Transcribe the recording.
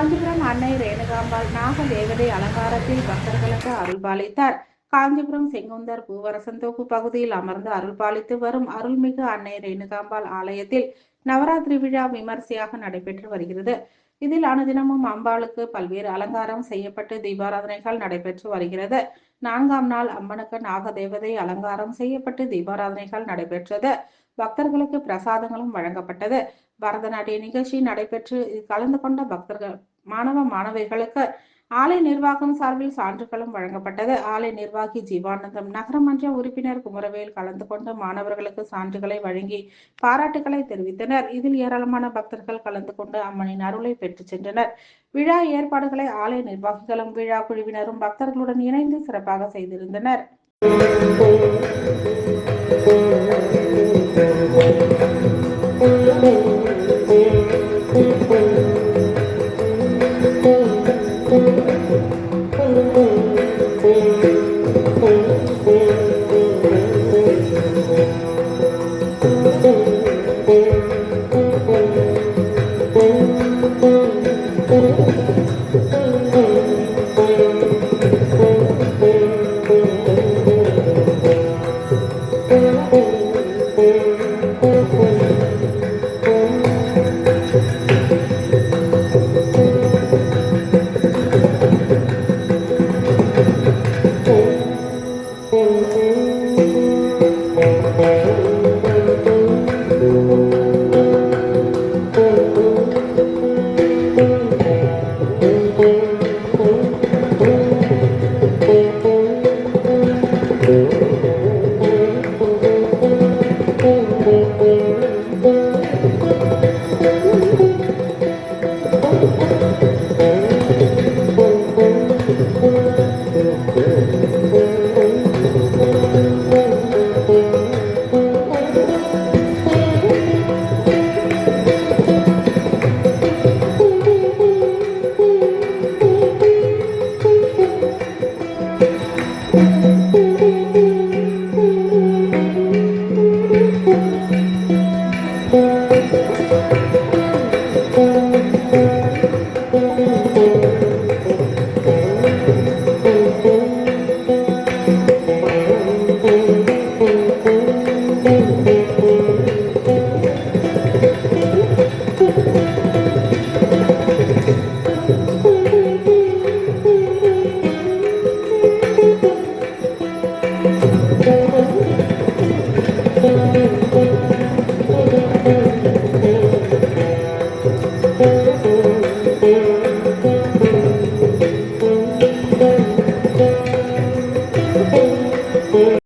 காஞ்சிபுரம் அன்னை ரேணுகாம்பாள் நாகதேவதை அலங்காரத்தில் பக்தர்களுக்கு அருள்பாலித்தார் காஞ்சிபுரம் செங்குந்தர் பூவரசந்தோப்பு பகுதியில் அமர்ந்து அருள்பாலித்து வரும் அருள்மிகு அன்னை ரேணுகாம்பாள் ஆலயத்தில் நவராத்திரி விழா விமர்சையாக நடைபெற்று வருகிறது. இதில் அனுதினமும் அம்பாளுக்கு பல்வேறு அலங்காரம் செய்யப்பட்டு தீபாராதனைகள் நடைபெற்று வருகிறது. நான்காம் நாள் அம்மனுக்கு நாகதேவதை அலங்காரம் செய்யப்பட்டு தீபாராதனைகள் நடைபெற்றது. பக்தர்களுக்கு பிரசாதங்களும் வழங்கப்பட்டது. பரதநாட்டிய நிகழ்ச்சி நடைபெற்று கலந்து கொண்ட பக்தர்கள் மாணவ மாணவிகளுக்கு ஆலை நிர்வாகம் சார்பில் சான்றுகளும் வழங்கப்பட்டது. ஆலை நிர்வாகி ஜீவானந்தம் நகரமன்ற உறுப்பினர் குமரவேல் கலந்து கொண்டு மாணவர்களுக்கு சான்றுகளை வழங்கி பாராட்டுகளை தெரிவித்தனர். இதில் ஏராளமான பக்தர்கள் கலந்து கொண்டு அம்மனின் அருளை பெற்றுச் சென்றனர். விழா ஏற்பாடுகளை ஆலை நிர்வாகிகளும் விழா குழுவினரும் பக்தர்களுடன் இணைந்து சிறப்பாக செய்திருந்தனர்.